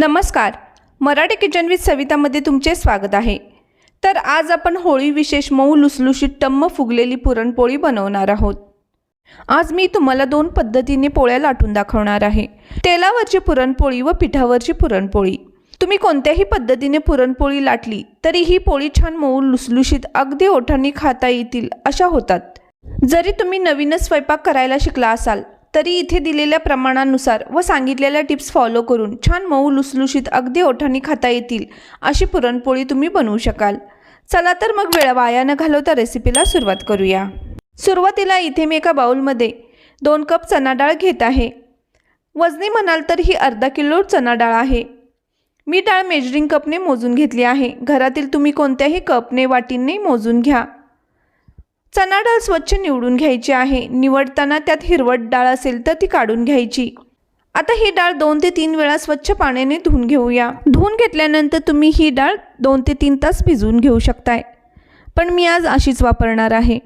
नमस्कार. Marathi kitchen with सवितामध्ये तुमचे स्वागत आहे. तर आज आपण होळी विशेष मऊ लुसलुशीत टम्म फुगलेली पुरणपोळी बनवणार आहोत. आज मी तुम्हाला दोन पद्धतीने पोळ्या लाटून दाखवणार आहे. तेलावरची पुरणपोळी व पिठावरची पुरणपोळी. तुम्ही कोणत्याही पद्धतीने पुरणपोळी लाटली तरी ही पोळी छान मऊ लुसलुशीत अगदी ओठांनी खाता येतील अशा होतात. जरी तुम्ही नवीनच स्वयंपाक करायला शिकला असाल तरी इथे दिलेल्या प्रमाणानुसार व सांगितलेल्या टिप्स फॉलो करून छान मऊ लुसलुशीत अगदी ओठांनी खाता येतील अशी पुरणपोळी तुम्ही बनवू शकाल. चला तर मग वेळ वाया न घालवता रेसिपीला सुरुवात करूया. सुरुवातीला इथे मी एका बाउलमध्ये दोन कप चना डाळ घेत आहे. वजनी म्हणाल तर ही अर्धा किलो चना डाळ आहे. मी डाळ मेजरिंग कपने मोजून घेतली आहे. घरातील तुम्ही कोणत्याही कपने वाटीने मोजून घ्या. चणा डाळ स्वच्छ निवडून घ्यायची आहे. निवडताना त्यात हिरवट डाळ असेल तर ती काढून घ्यायची. आता ही डाळ दोन ते तीन वेळा स्वच्छ पाण्याने धुवून घेऊया. धुवून घेतल्यानंतर तुम्ही ही डाळ दोन ते तीन तास भिजवून घेऊ शकताय. पण मी आज अशीच वापरणार आहे.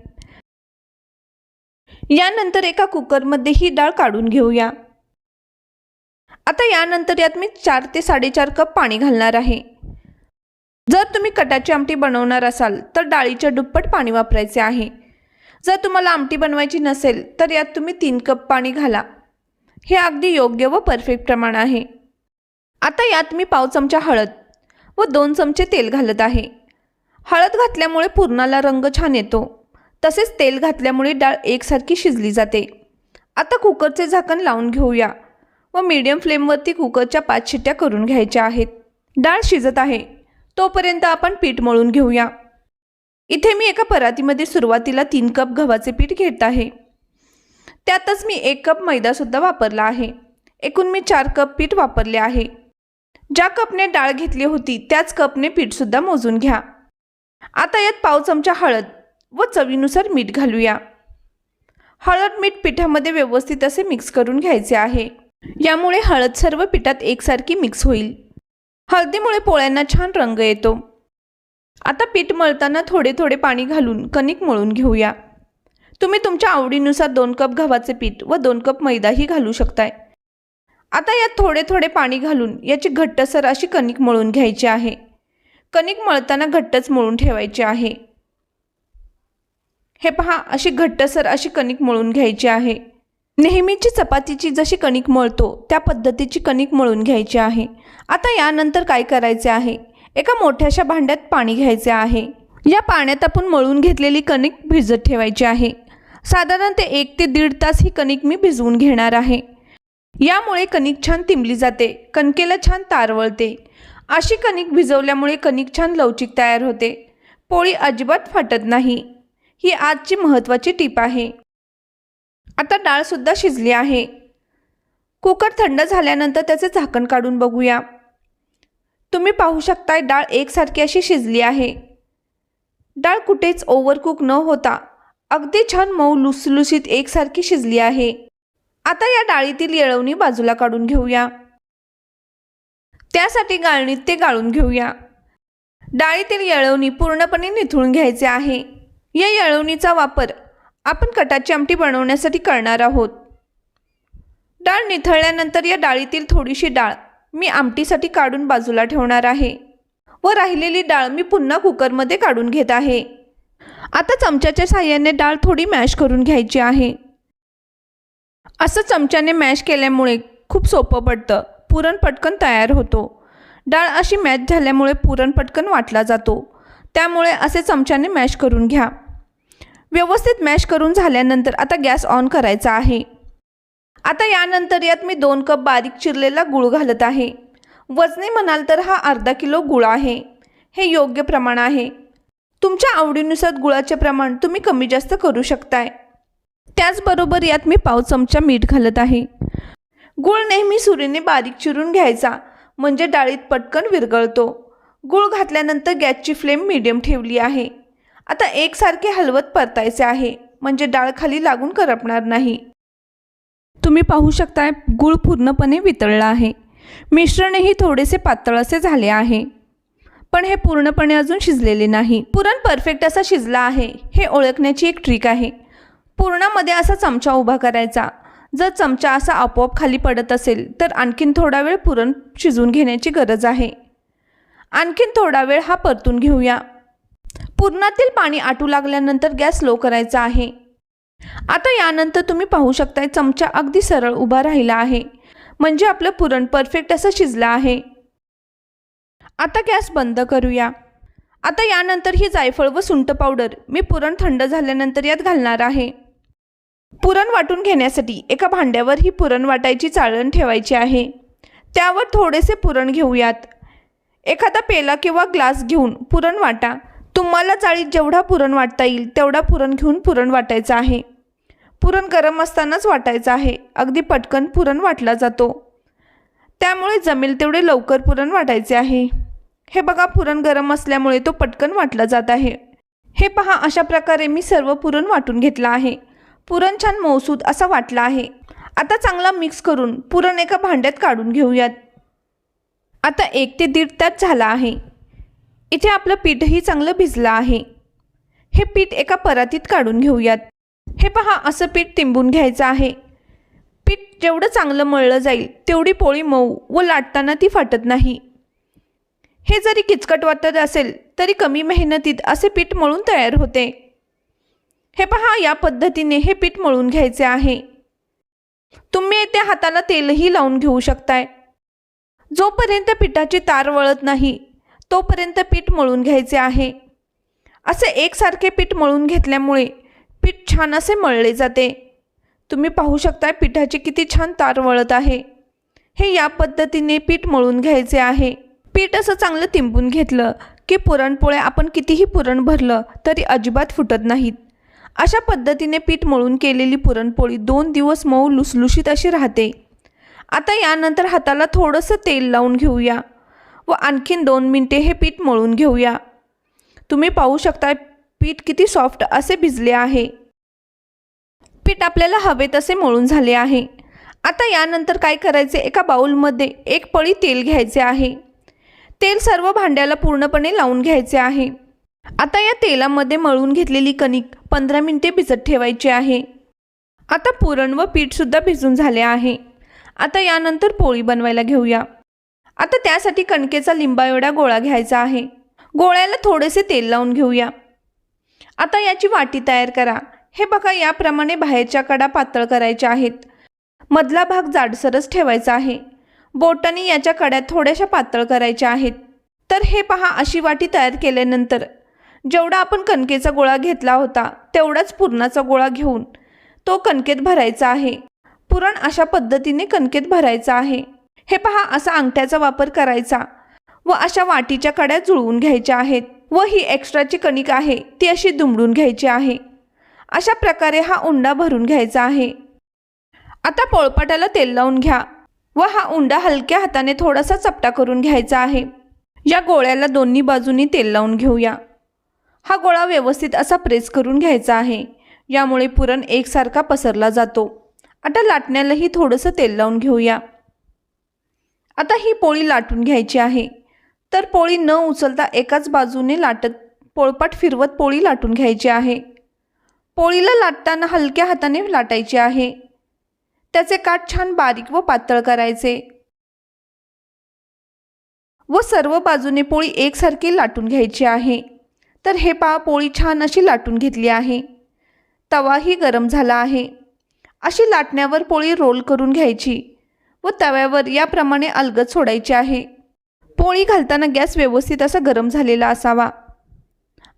यानंतर एका कुकरमध्ये ही डाळ काढून घेऊया. आता यानंतर यात मी चार ते साडेचार कप पाणी घालणार आहे. जर तुम्ही कटाची आमटी बनवणार असाल तर डाळीच्या दुप्पट पाणी वापरायचे आहे. जर तुम्हाला आमटी बनवायची नसेल तर यात तुम्ही तीन कप पाणी घाला. हे अगदी योग्य व परफेक्ट प्रमाण आहे. आता यात मी पाव चमचा हळद व दोन चमचे तेल घालत आहे. हळद घातल्यामुळे पुरणाला रंग छान येतो. तसेच तेल घातल्यामुळे डाळ एकसारखी शिजली जाते. आता कुकरचे झाकण लावून घेऊया व मीडियम फ्लेमवरती कुकरच्या पाच शिट्ट्या करून घ्यायच्या आहेत. डाळ शिजत आहे. तोपर्यंत आपण पीठ मळून घेऊया. इथे मी एका परातीमध्ये सुरुवातीला तीन कप गव्हाचे पीठ घेत आहे. त्यातच मी एक कप मैदासुद्धा वापरला आहे. एकूण मी चार कप पीठ वापरले आहे. ज्या कपने डाळ घेतली होती त्याच कपने पीठसुद्धा मोजून घ्या. आता यात पाव चमचा हळद व चवीनुसार मीठ घालूया. हळद मीठ पिठामध्ये व्यवस्थित असे मिक्स करून घ्यायचे आहे. यामुळे हळद सर्व पिठात एकसारखी मिक्स होईल. हळदीमुळे पोळ्यांना छान रंग येतो. आता पीठ मळताना थोडे थोडे पाणी घालून कणिक मळून घेऊया. तुम्ही तुमच्या आवडीनुसार दोन कप गव्हाचे पीठ व दोन कप मैदाही घालू शकताय. आता यात थोडे थोडे पाणी घालून याची घट्टसर अशी कणिक मळून घ्यायची आहे. कणिक मळताना घट्टच मळून ठेवायची आहे. हे पहा अशी घट्टसर अशी कणिक मळून घ्यायची आहे. नेहमीची चपातीची जशी कणिक मळतो त्या पद्धतीची कणिक मळून घ्यायची आहे. आता यानंतर काय करायचे आहे? एका मोठ्याशा भांड्यात पाणी घ्यायचे आहे. या पाण्यात आपण मळून घेतलेली कणिक भिजत ठेवायची आहे. साधारण ते एक ते दीड तास ही कणिक मी भिजवून घेणार आहे. यामुळे कणिक छान तिंबली जाते कणकेला छान तारवळते. अशी कणिक भिजवल्यामुळे कणिक छान लवचिक तयार होते. पोळी अजिबात फाटत नाही. ही आजची महत्त्वाची टीप आहे. आता डाळसुद्धा शिजली आहे. कुकर थंड झाल्यानंतर त्याचे झाकण काढून बघूया. तुम्ही पाहू शकताय डाळ एकसारखी अशी शिजली आहे. डाळ कुठेच ओव्हरकुक न होता अगदी छान मऊ लुसलुसीत एकसारखी शिजली आहे. आता या डाळीतील येळवणी बाजूला काढून घेऊया. त्यासाठी गाळणीत ते गाळून घेऊया. डाळीतील येळवणी पूर्णपणे निथळून घ्यायचे आहे. या येळवणीचा वापर आपण कटाची आमटी बनवण्यासाठी करणार आहोत. डाळ निथळल्यानंतर या डाळीतील थोडीशी डाळ मी आमटीसाठी काढून बाजूला ठेवणार आहे व राहिलेली डाळ मी पुन्हा कुकरमध्ये काढून घेत आहे. आता चमच्याच्या साह्याने डाळ थोडी मॅश करून घ्यायची आहे. असं चमच्याने मॅश केल्यामुळे खूप सोपं पडतं. पुरण पटकन तयार होतो. डाळ अशी मॅश झाल्यामुळे पुरण पटकन वाटला जातो. त्यामुळे असे चमच्याने मॅश करून घ्या. व्यवस्थित मॅश करून झाल्यानंतर आता गॅस ऑन करायचा आहे. आता यानंतर यात मी दोन कप बारीक चिरलेला गूळ घालत आहे. वजने म्हणाल तर हा अर्धा किलो गुळ आहे. हे योग्य प्रमाण आहे. तुमच्या आवडीनुसार गुळाचे प्रमाण तुम्ही कमी जास्त करू शकताय. त्याचबरोबर यात मी पाव चमचा मीठ घालत आहे. गूळ नेहमी सुरीने बारीक चिरून घ्यायचा म्हणजे डाळीत पटकन विरघळतो. गूळ घातल्यानंतर गॅसची फ्लेम मीडियम ठेवली आहे. आता एकसारखे हलवत परतायचे आहे. म्हणजे डाळ खाली लागून करपणार नाही. तुम्ही पाहू शकताय गूळ पूर्णपणे वितळला आहे. मिश्रणही थोडेसे पातळ असे झाले आहे. पण हे पूर्णपणे अजून शिजलेले नाही. पुरण परफेक्ट असा शिजला आहे. हे ओळखण्याची एक ट्रिक आहे. पूर्णामध्ये असा चमचा उभा करायचा. जर चमचा असा आपोआप खाली पडत असेल तर आणखीन थोडा वेळ पुरण शिजवून घेण्याची गरज आहे. आणखीन थोडा वेळ हा परतून घेऊया. पुरणातील पाणी आटू लागल्यानंतर गॅस लो करायचा आहे. आता यानंतर तुम्ही पाहू शकताय चमचा अगदी सरळ उभा राहिला आहे. म्हणजे आपलं पुरण परफेक्ट असं शिजलं आहे. आता गॅस बंद करूया. आता यानंतर ही जायफळ व सुंट पावडर मी पुरण थंड झाल्यानंतर यात घालणार आहे. पुरण वाटून घेण्यासाठी एका भांड्यावर ही पुरण वाटायची चाळण ठेवायची आहे. त्यावर थोडेसे पुरण घेऊयात. एखादा पेला किंवा ग्लास घेऊन पुरण वाटा. तुम्हाला चाळीत जेवढा पुरण वाटता येईल तेवढा पुरण घेऊन पुरण वाटायचं आहे. पुरण गरम असतानाच वाटायचं आहे. अगदी पटकन पुरण वाटला जातो. त्यामुळे जमेल तेवढे लवकर पुरण वाटायचे आहे. हे बघा पुरण गरम असल्यामुळे तो पटकन वाटला जात आहे. हे पहा अशा प्रकारे मी सर्व पुरण वाटून घेतलं आहे. पुरण छान मौसूद असा वाटला आहे. आता चांगला मिक्स करून पुरण एका भांड्यात काढून घेऊयात. आता एक ते दीड तास झाला आहे. इथे आपलं पीठही चांगलं भिजलं आहे. हे पीठ एका परातीत काढून घेऊयात. हे पहा असं पीठ तिंबून घ्यायचं आहे. पीठ जेवढं चांगलं मळलं जाईल तेवढी पोळी मऊ व लाटताना ती फाटत नाही. हे जरी किचकट वाटत असेल तरी कमी मेहनतीत असे पीठ मळून तयार होते. हे पहा या पद्धतीने हे पीठ मळून घ्यायचे आहे. तुम्ही येथे हाताला तेलही लावून घेऊ शकताय. जोपर्यंत पिठाची तार वळत नाही तोपर्यंत पीठ मळून घ्यायचे आहे. असे एकसारखे पीठ मळून घेतल्यामुळे पीठ छान असे मळले जाते. तुम्ही पाहू शकताय पिठाची किती छान तार वळत आहे. हे या पद्धतीने पीठ मळून घ्यायचे आहे. पीठ असं चांगलं तिंबून घेतलं की पुरणपोळ्या आपण कितीही पुरण भरलं तरी अजिबात फुटत नाहीत. अशा पद्धतीने पीठ मळून केलेली पुरणपोळी दोन दिवस मऊ लुसलुशीत अशी राहते. आता यानंतर हाताला थोडंसं तेल लावून घेऊया. व आणखीन दोन मिनटे हे पीठ मळून घेऊया. तुम्ही पाहू शकता पीठ किती सॉफ्ट असे भिजले आहे. पीठ आपल्याला हवे तसे मळून झाले आहे. आता यानंतर काय करायचे? एका बाऊलमध्ये एक पळी तेल घ्यायचे आहे. तेल सर्व भांड्याला पूर्णपणे लावून घ्यायचे आहे. आता या तेलामध्ये मळून घेतलेली कणिक पंधरा मिनिटे भिजत ठेवायची आहे. आता पुरण व पीठसुद्धा भिजून झाले आहे. आता यानंतर पोळी बनवायला घेऊया. आता त्यासाठी कणकेचा लिंबा एवढा गोळा घ्यायचा आहे. गोळ्याला थोडेसे तेल लावून घेऊया. आता याची वाटी तयार करा. हे बघा याप्रमाणे बाहेरच्या कडा पातळ करायच्या आहेत. मधला भाग जाडसरच ठेवायचा आहे. बोटाने याच्या कड्या थोड्याशा पातळ करायच्या आहेत. तर हे पहा अशी वाटी तयार केल्यानंतर. जेवढा आपण कणकेचा गोळा घेतला होता तेवढाच पुरणाचा गोळा घेऊन तो कणकेत भरायचा आहे. पुरण अशा पद्धतीने कणकेत भरायचा आहे. हे पहा असा अंगठ्याचा वापर करायचा. व अशा वाटीच्या कड्या जुळवून घ्यायच्या आहेत. व ही एक्स्ट्राची कणिक आहे ती अशी दुमडून घ्यायची आहे. अशा प्रकारे हा उंडा भरून घ्यायचा आहे. आता पोळपाटाला तेल लावून घ्या. व हा उंडा हलक्या हाताने थोडासा चपटा करून घ्यायचा आहे. या गोळ्याला दोन्ही बाजूनी तेल लावून घेऊया. हा गोळा व्यवस्थित असा प्रेस करून घ्यायचा आहे. यामुळे पुरण एकसारखा पसरला जातो. आता लाटण्यालाही थोडंसं तेल लावून घेऊया. आता ही पोळी लाटून घ्यायची आहे. तर पोळी न उचलता एकाच बाजूने लाटत पोळपाट फिरवत पोळी लाटून घ्यायची आहे. पोळीला लाटताना हलक्या हाताने लाटायची आहे. त्याचे काठ छान बारीक व पातळ करायचे. व सर्व बाजूने पोळी एकसारखी लाटून घ्यायची आहे. तर हे पहा पोळी छान अशी लाटून घेतली आहे. तवाही गरम झाला आहे. अशी लाटण्यावर पोळी रोल करून घ्यायची. व तव्यावर याप्रमाणे अलगद सोडायची आहे. पोळी घालताना गॅस व्यवस्थित असा गरम झालेला असावा.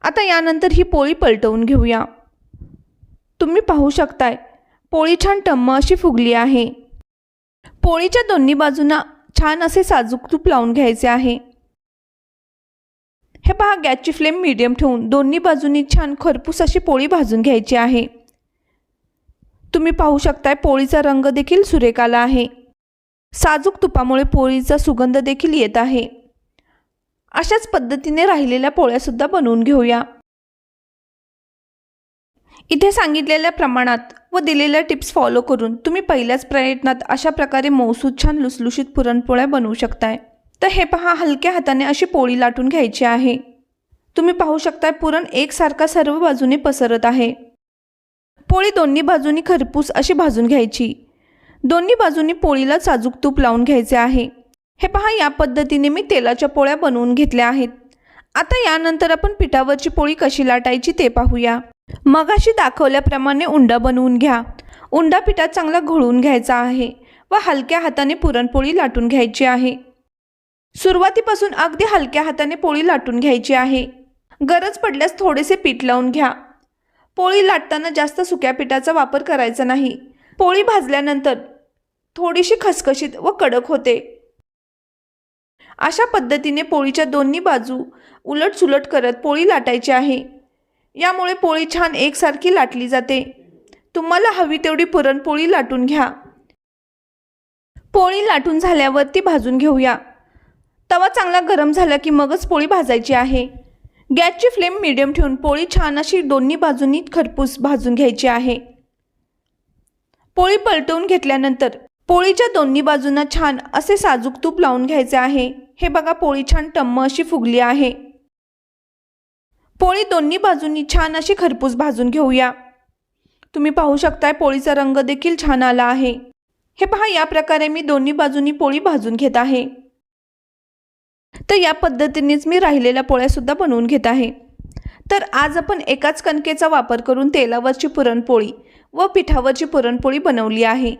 आता यानंतर ही पोळी पलटवून घेऊया. तुम्ही पाहू शकताय पोळी छान टम्म अशी फुगली आहे. पोळीच्या दोन्ही बाजूंना छान असे साजूक तूप लावून घ्यायचे आहे. हे पहा गॅसची फ्लेम मीडियम ठेवून दोन्ही बाजूंनी छान खरपूस अशी पोळी भाजून घ्यायची आहे. तुम्ही पाहू शकताय पोळीचा रंग देखील सुरेख आला आहे. साजूक तुपामुळे पोळीचा सुगंध देखील येत आहे. अशाच पद्धतीने राहिलेल्या पोळ्यासुद्धा बनवून घेऊया. इथे सांगितलेल्या प्रमाणात व दिलेल्या टिप्स फॉलो करून तुम्ही पहिल्याच प्रयत्नात अशा प्रकारे मौसूद छान लुसलुशीत पुरणपोळ्या बनवू शकताय. तर हे पहा हलक्या हाताने अशी पोळी लाटून घ्यायची आहे. तुम्ही पाहू शकताय पुरण एकसारखा सर्व बाजूने पसरत आहे. पोळी दोन्ही बाजूनी खरपूस अशी भाजून घ्यायची. दोन्ही बाजूनी पोळीला साजूक तूप लावून घ्यायचे आहे. हे पहा या पद्धतीने मी तेलाच्या पोळ्या बनवून घेतल्या आहेत. आता यानंतर आपण पिठावरची पोळी कशी लाटायची ते पाहूया. मगाशी दाखवल्याप्रमाणे उंडा बनवून घ्या. उंडा पिठात चांगला घोळून घ्यायचा आहे व हलक्या हाताने पुरणपोळी लाटून घ्यायची आहे. सुरुवातीपासून अगदी हलक्या हाताने पोळी लाटून घ्यायची आहे. गरज पडल्यास थोडेसे पीठ लावून घ्या. पोळी लाटताना जास्त सुक्या पिठाचा वापर करायचा नाही. पोळी भाजल्यानंतर थोडीशी खसखशीत व कडक होते. अशा पद्धतीने पोळीच्या दोन्ही बाजू उलट सुलट करत पोळी लाटायची आहे. यामुळे पोळी छान एकसारखी लाटली जाते. तुम्हाला हवी तेवढी पुरणपोळी लाटून घ्या. पोळी लाटून झाल्यावर ती भाजून घेऊया. तवा चांगला गरम झाला की मगच पोळी भाजायची आहे. गॅसची फ्लेम मिडियम ठेवून पोळी छान अशी दोन्ही बाजूंनी खरपूस भाजून घ्यायची आहे. पोळी पलटवून घेतल्यानंतर पोळीच्या दोन्ही बाजूंना छान असे साजूक तूप लावून घ्यायचे आहे. हे बघा पोळी छान टम्म अशी फुगली आहे. पोळी दोन्ही बाजूंनी छान अशी खरपूस भाजून घेऊया. तुम्ही पाहू शकताय पोळीचा रंग देखील छान आला आहे. हे पहा या प्रकारे मी दोन्ही बाजूंनी पोळी भाजून घेत आहे. तर या पद्धतीनेच मी राहिलेल्या पोळ्यासुद्धा बनवून घेत आहे. तर आज आपण एकाच कणकेचा वापर करून तेलावरची पुरणपोळी व पिठावरची पुरणपोळी बनवली आहे.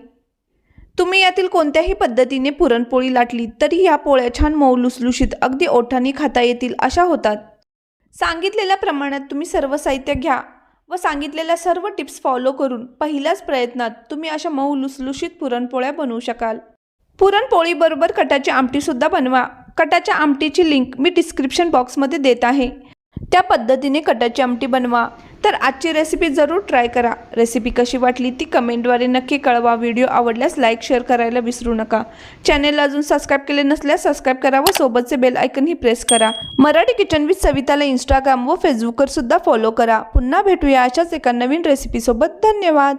तुम्ही यातील कोणत्याही पद्धतीने पुरणपोळी लाटली तरी या पोळ्या छान मऊ लुसलुशीत अगदी ओठाने खाता येतील अशा होतात. सांगितलेल्या प्रमाणात तुम्ही सर्व साहित्य घ्या व सांगितलेल्या सर्व टिप्स फॉलो करून पहिल्याच प्रयत्नात तुम्ही अशा मऊ लुसलुशीत पुरणपोळ्या बनवू शकाल. पुरणपोळीबरोबर कटाची आमटीसुद्धा बनवा. कटाच्या आमटीची लिंक मी डिस्क्रिप्शन बॉक्समध्ये देत आहे. त्या पद्धतीने कटाची आमटी बनवा. तर आजची रेसिपी जरूर ट्राय करा. रेसिपी कशी वाटली ती कमेंटद्वारे नक्की कळवा. व्हिडिओ आवडल्यास लाईक शेअर करायला विसरू नका. चॅनेलला अजून सबस्क्राईब केले नसल्यास सबस्क्राईब करा व सोबतचे बेल आयकनही प्रेस करा. मराठी किचन विथ सविताला इंस्टाग्राम व फेसबुकवर सुद्धा फॉलो करा. पुन्हा भेटूया अशाच एका नवीन रेसिपीसोबत धन्यवाद!